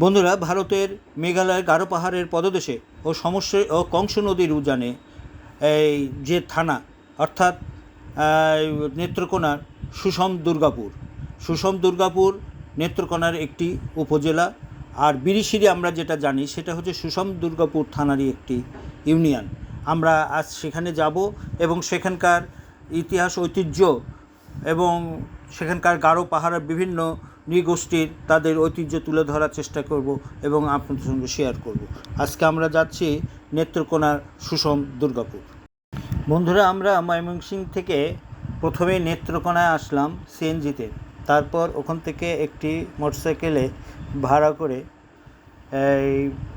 বন্ধুরা, ভারতের মেঘালয়ের গারো পাহাড়ের পদদেশে ও সমস্যা ও কংস নদীর উজানে এই যে থানা, অর্থাৎ নেত্রকোনার সুষম দুর্গাপুর। সুষম দুর্গাপুর নেত্রকোনার একটি উপজেলা। আর বিরিশিরি আমরা যেটা জানি, সেটা হচ্ছে সুষম দুর্গাপুর থানারই একটি ইউনিয়ন। আমরা আজ সেখানে যাব এবং সেখানকার ইতিহাস, ঐতিহ্য এবং সেখানকার গারো পাহাড়ের বিভিন্ন নৃগোষ্ঠীর তাদের ঐতিহ্য তুলে ধরার চেষ্টা করব এবং আপনাদের সঙ্গে শেয়ার করব। আজকে আমরা যাচ্ছি নেত্রকোনার সুষম দুর্গাপুর। বন্ধুরা, আমরা ময়মনসিংহ থেকে প্রথমে নেত্রকোনায় আসলাম সিএনজিতে। তারপর ওখান থেকে একটি মোটরসাইকেলে ভাড়া করে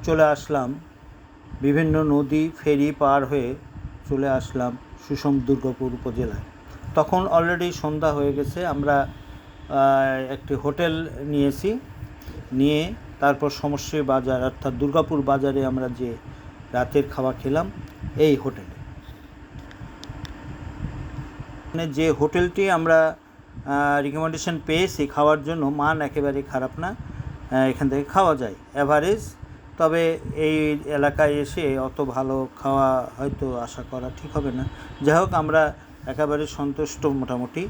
চলে আসলাম। বিভিন্ন নদী ফেরি পার হয়ে চলে আসলাম সুষম দুর্গাপুর উপজেলায়। তখন অলরেডি সন্ধ্যা হয়ে গেছে, আমরা একটি হোটেল নিয়েছি। নিয়ে তারপর সমস্যা বাজার অর্থাৎ দুর্গাপুর বাজারে আমরা যে রাতের খাওয়া খেলাম, এই হোটেলে। মানে যে হোটেলটি আমরা রিকমেন্ডেশন পেয়েছি খাওয়ার জন্য, মান একেবারে খারাপ না এখান থেকে খাওয়া যায়। অ্যাভারেজ তবে এই এলাকায় এসে অত ভালো খাওয়া হয়তো আশা করা ঠিক হবে না। যাই হোক, আমরা একেবারে সন্তুষ্ট মোটামুটি।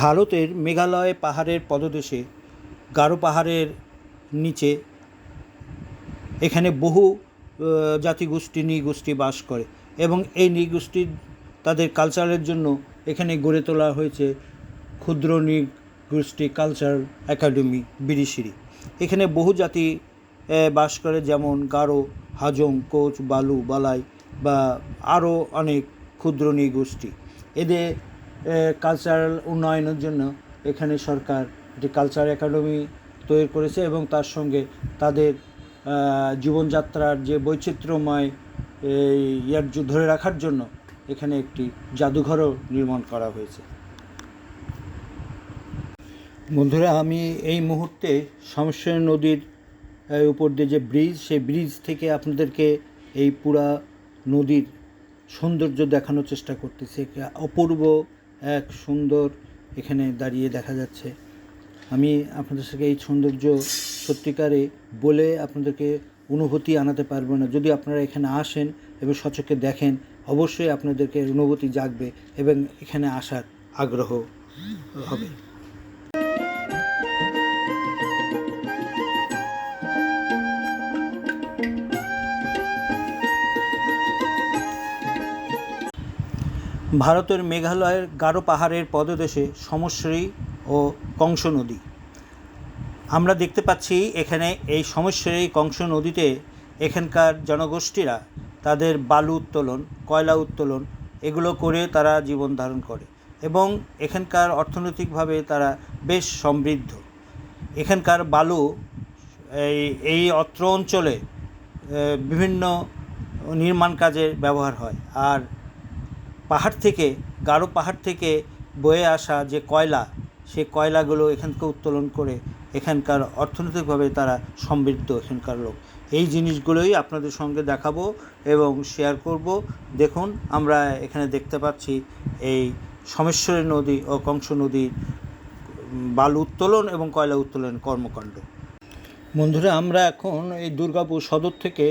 ভারতের মেঘালয় পাহাড়ের পদদেশে, গারো পাহাড়ের নিচে এখানে বহু জাতিগোষ্ঠী নৃগোষ্ঠী বাস করে এবং এই নৃগোষ্ঠীর তাদের কালচারের জন্য এখানে গড়ে তোলা হয়েছে ক্ষুদ্র নৃগোষ্ঠী কালচার একাডেমি বিরিশিরি এখানে বহু জাতি বাস করে যেমন গারো, হাজং, কোচ, বালু, বালাই বা আরও অনেক ক্ষুদ্র নৃগোষ্ঠী। এদের কালচারাল উন্নয়নের জন্য এখানে সরকার একটি কালচার একাডেমি তৈরি করেছে এবং তার সঙ্গে তাদের জীবনযাত্রার যে বৈচিত্র্যময় ইয়ার ধরে রাখার জন্য এখানে একটি জাদুঘরও নির্মাণ করা হয়েছে। বন্ধুরা, আমি এই মুহূর্তে সমস্যা নদীর উপর দিয়ে যে ব্রিজ, সেই ব্রিজ থেকে আপনাদেরকে এই পুরা নদীর সৌন্দর্য দেখানোর চেষ্টা করতেছি। অপূর্ব এক সুন্দর এখানে দাঁড়িয়ে দেখা যাচ্ছে। আমি আপনাদের সঙ্গে এই সৌন্দর্য সত্যিকারে বলে আপনাদেরকে অনুভূতি আনাতে পারব না। যদি আপনারা এখানে আসেন এবং সচকে দেখেন, অবশ্যই আপনাদেরকে অনুভূতি জাগবে এবং এখানে আসার আগ্রহ হবে। ভারতের মেঘালয়ের গারো পাহাড়ের পদদেশে সমশ্রী ও কংস নদী। আমরা দেখতে পাচ্ছি এখানে এই সমস্যার কংস নদীতে এখানকার জনগোষ্ঠীরা তাদের বালু উত্তোলন, কয়লা উত্তোলন এগুলো করে তারা জীবন ধারণ করে এবং এখানকার অর্থনৈতিকভাবে তারা বেশ সমৃদ্ধ। এখানকার বালু এই এই অত্র অঞ্চলে বিভিন্ন নির্মাণ কাজে ব্যবহার হয়। আর পাহাড় থেকে, গারো পাহাড় থেকে বয়ে আসা যে কয়লা সেই কয়লাগুলো এখানকে উত্তোলন করে এখানকার অর্থনৈতিকভাবে তারা সমৃদ্ধ এখানকার লোক। এই জিনিসগুলোই আপনাদের সঙ্গে দেখাবো এবং শেয়ার করব। দেখুন, আমরা এখানে দেখতে পাচ্ছি এই সমেশ্বরী নদী ও কংস নদীর বালু উত্তোলন এবং কয়লা উত্তোলন কর্মকাণ্ড। বন্ধুরা, আমরা এখন এই দুর্গাপুর সদর থেকে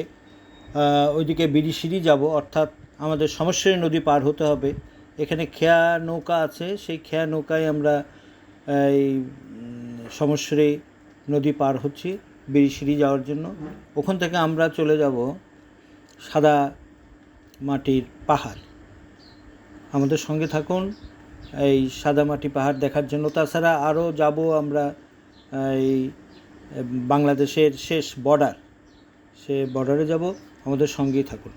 ওইদিকে বিরিশিরি যাব, অর্থাৎ আমাদের সমস্যারী নদী পার হতে হবে। এখানে খেয়া নৌকা আছে, সেই খেয়া নৌকায় আমরা এই সমস্যারী নদী পার হচ্ছি বিরিশিরি যাওয়ার জন্য। ওখান থেকে আমরা চলে যাব সাদা মাটির পাহাড়। আমাদের সঙ্গে থাকুন এই সাদামাটি পাহাড় দেখার জন্য। তাছাড়া আরও যাব আমরা এই, বাংলাদেশের শেষ বর্ডার সে বর্ডারে যাব, আমাদের সঙ্গেই থাকুন।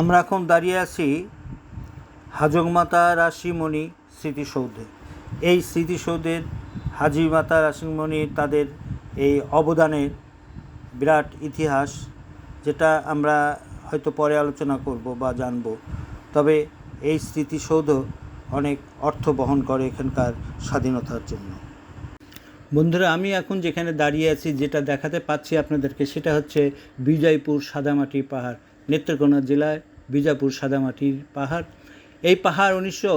আমরা এখন দাঁড়িয়ে আছি হাজংমাতা রাশিমণি স্মৃতিসৌধে। এই স্মৃতিসৌধের হাজি মাতা রাশিমণি তাদের এই অবদানের বিরাট ইতিহাস, যেটা আমরা হয়তো পরে আলোচনা করব বা জানব। তবে এই স্মৃতিসৌধ অনেক অর্থ বহন করে এখানকার স্বাধীনতার জন্য। বন্ধুরা, আমি এখন যেখানে দাঁড়িয়ে আছি, যেটা দেখাতে পাচ্ছি আপনাদেরকে, সেটা হচ্ছে বিজয়পুর সাদামাটির পাহাড়। নেত্রকোনা জেলায় বিজাপুর সাদামাটির পাহাড়। এই পাহাড় উনিশশো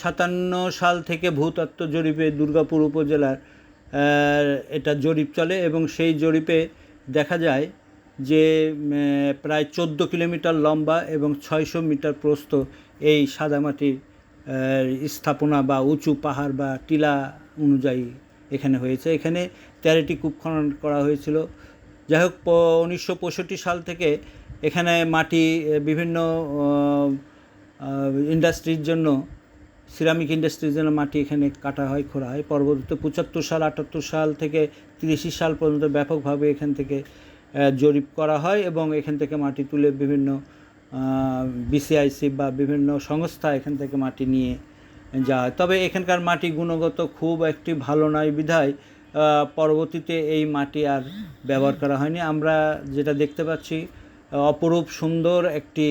সাতান্ন সাল থেকে ভূতত্ত্ব জরিপে দুর্গাপুর উপজেলার এটা জরিপ চলে এবং সেই জরিপে দেখা যায় যে প্রায় চোদ্দ কিলোমিটার লম্বা এবং ছয়শো মিটার প্রস্থ এই সাদামাটির স্থাপনা বা উঁচু পাহাড় বা টিলা অনুযায়ী এখানে হয়েছে। এখানে তেরোটি কূপ খনন করা হয়েছিল। যাই হোক উনিশশো পঁয়ষট্টি সাল থেকে এখানে মাটি বিভিন্ন ইন্ডাস্ট্রির জন্য সিরামিক ইন্ডাস্ট্রির জন্য মাটি এখানে কাটা হয়, খোঁড়া হয়। পরবর্তীতে পঁচাত্তর সাল, আটাত্তর সাল থেকে তিরিশি সাল পর্যন্ত ব্যাপকভাবে এখান থেকে জরিপ করা হয় এবং এখান থেকে মাটি তুলে বিভিন্ন বিসিআইসি বা বিভিন্ন সংস্থা এখান থেকে মাটি নিয়ে যায় তবে এখানকার মাটি গুণগত খুব একটি ভালো নয় বিধায় পরবর্তীতে এই মাটি আর ব্যবহার করা হয়নি। আমরা যেটা দেখতে পাচ্ছি অপরূপ সুন্দর একটি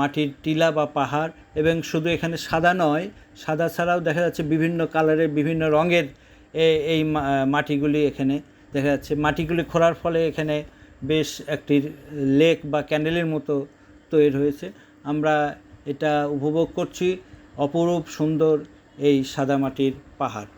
মাটির টিলা বা পাহাড় এবং শুধু এখানে সাদা নয়, সাদা ছাড়াও দেখা যাচ্ছে বিভিন্ন কালারের, বিভিন্ন রঙের এই মাটিগুলি এখানে দেখা যাচ্ছে। মাটিগুলি খোঁড়ার ফলে এখানে বেশ একটি লেক বা ক্যান্ডেলের মতো তৈরি হয়েছে। আমরা এটা উপভোগ করছি, অপরূপ সুন্দর এই সাদা মাটির পাহাড়।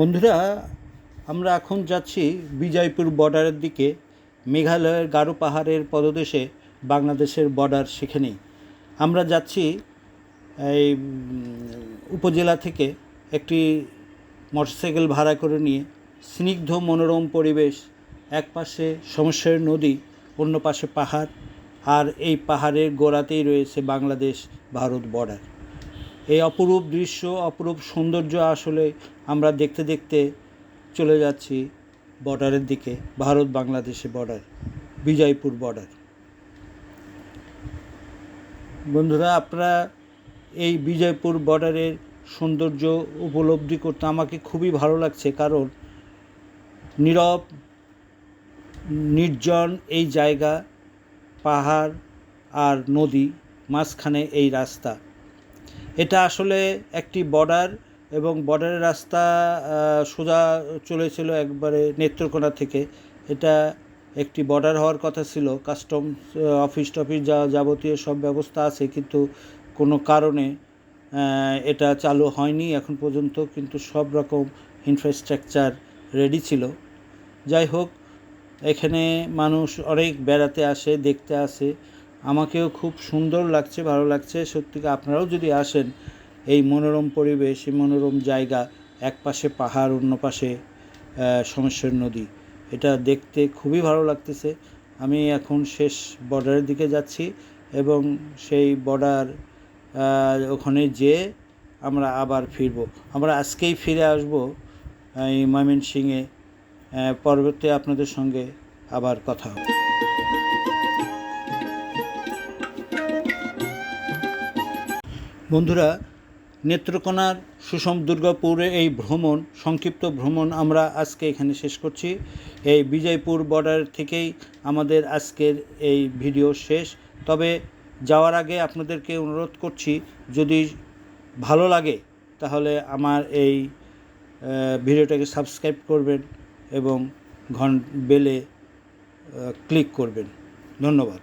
বন্ধুরা, আমরা এখন যাচ্ছি বিজয়পুর বর্ডারের দিকে। মেঘালয়ের গারো পাহাড়ের পদদেশে বাংলাদেশের বর্ডার সেখানেই। আমরা যাচ্ছি এই উপজেলা থেকে একটি মোটরসাইকেল ভাড়া করে নিয়ে। স্নিগ্ধ মনোরম পরিবেশ এক পাশে সমস্যার নদী, অন্য পাশে পাহাড়, আর এই পাহাড়ের গোড়াতেই রয়েছে বাংলাদেশ ভারত বর্ডার। এই অপরূপ দৃশ্য, অপরূপ সৌন্দর্য আসলে আমরা দেখতে দেখতে চলে যাচ্ছি বর্ডারের দিকে, ভারত বাংলাদেশে বর্ডার, বিজয়পুর বর্ডার। বন্ধুরা, আপনারা এই বিজয়পুর বর্ডারের সৌন্দর্য উপলব্ধি করতে আমাকে খুবই ভালো লাগছে, কারণ নীরব, নির্জন এই জায়গা, পাহাড় আর নদী, মাঝখানে এই রাস্তা। এটা আসলে একটি বর্ডার এবং বর্ডারের রাস্তা সোজা চলেছিল একবারে নেত্রকোনা থেকে। এটা একটি বর্ডার হওয়ার কথা ছিল। কাস্টম অফিস টফিস যা যাবতীয় সব ব্যবস্থা আছে, কিন্তু কোনো কারণে এটা চালু হয়নি এখন পর্যন্ত, কিন্তু সব রকম ইনফ্রাস্ট্রাকচার রেডি ছিল। যাই হোক, এখানে মানুষ অনেক বেড়াতে আসে, দেখতে আসে। আমাকেও খুব সুন্দর লাগছে ভালো লাগছে। সত্যি আপনারাও যদি আসেন এই মনোরম পরিবেশ এই মনোরম জায়গা এক পাশে পাহাড় অন্য পাশে সমস্যার নদী এটা দেখতে খুবই ভালো লাগতেছে। আমি এখন শেষ বর্ডারের দিকে যাচ্ছি এবং সেই বর্ডার ওখানে যেয়ে আমরা আবার ফিরব। আমরা আজকেই ফিরে আসব এই ময়মনসিংহে আহ, পরবর্তী আপনাদের সঙ্গে আবার কথা হবে। বন্ধুরা, নেত্রকোনার সুষম দুর্গাপুরে এই ভ্রমণ, সংক্ষিপ্ত ভ্রমণ আমরা আজকে এখানে শেষ করছি। এই বিজয়পুর বর্ডার থেকেই আমাদের আজকের এই ভিডিও শেষ। তবে যাওয়ার আগে আপনাদেরকে অনুরোধ করছি, যদি ভালো লাগে, তাহলে আমার এই ভিডিওটাকে সাবস্ক্রাইব করবেন এবং ঘন, বেলে ক্লিক করবেন। ধন্যবাদ।